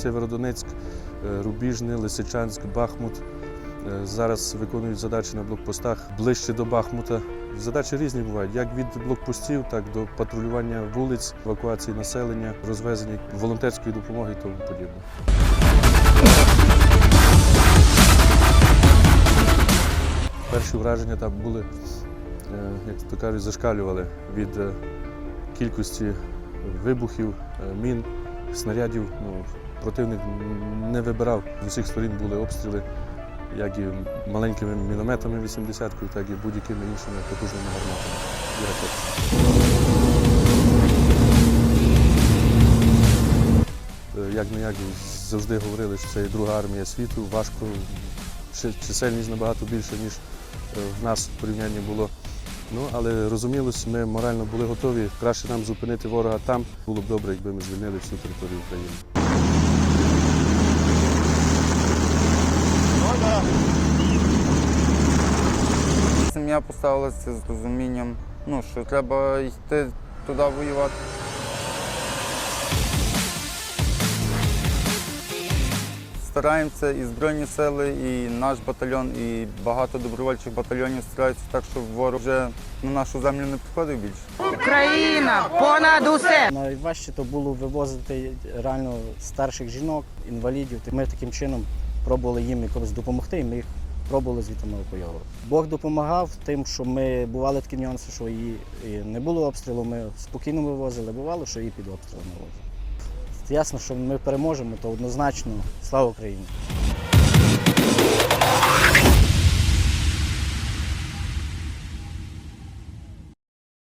Северодонецьк, е, Рубіжне, Лисичанськ, Бахмут. Е, Зараз виконують задачі на блокпостах ближче до Бахмута. Задачі різні бувають, як від блокпостів, так до патрулювання вулиць, евакуації населення, розвезення волонтерської допомоги і тому подібне. Перші враження там були, е, як то кажуть, зашкалювали від кількості вибухів, мін, снарядів. Ну, противник не вибирав. З усіх сторін були обстріли, як і маленькими мінометами 80-кою, так і будь-якими іншими потужними гарматами і ракетами. Як не як завжди говорили, що це є друга армія світу, важко, чисельність набагато більше, ніж е, в нас в порівнянні було. Ну, але розумілося, ми морально були готові. Краще нам зупинити ворога там. Було б добре, якби ми звільнили всю територію України. Сім'я поставилася з розумінням, ну, що треба йти туди воювати. Стараємося і Збройні сили, і наш батальйон, і багато добровольчих батальйонів стараються так, щоб ворог вже на нашу землю не приходив більше. Україна понад усе. Найважче то було вивозити реально старших жінок, інвалідів. Ми таким чином пробували їм якось допомогти, і ми їх пробували звідти евакуювати. Бог допомагав тим, що ми бували такі нюанси, що її не було обстрілу, ми спокійно вивозили, бувало, що її під обстрілом вивозили. Ясно, що ми переможемо, то однозначно слава Україні.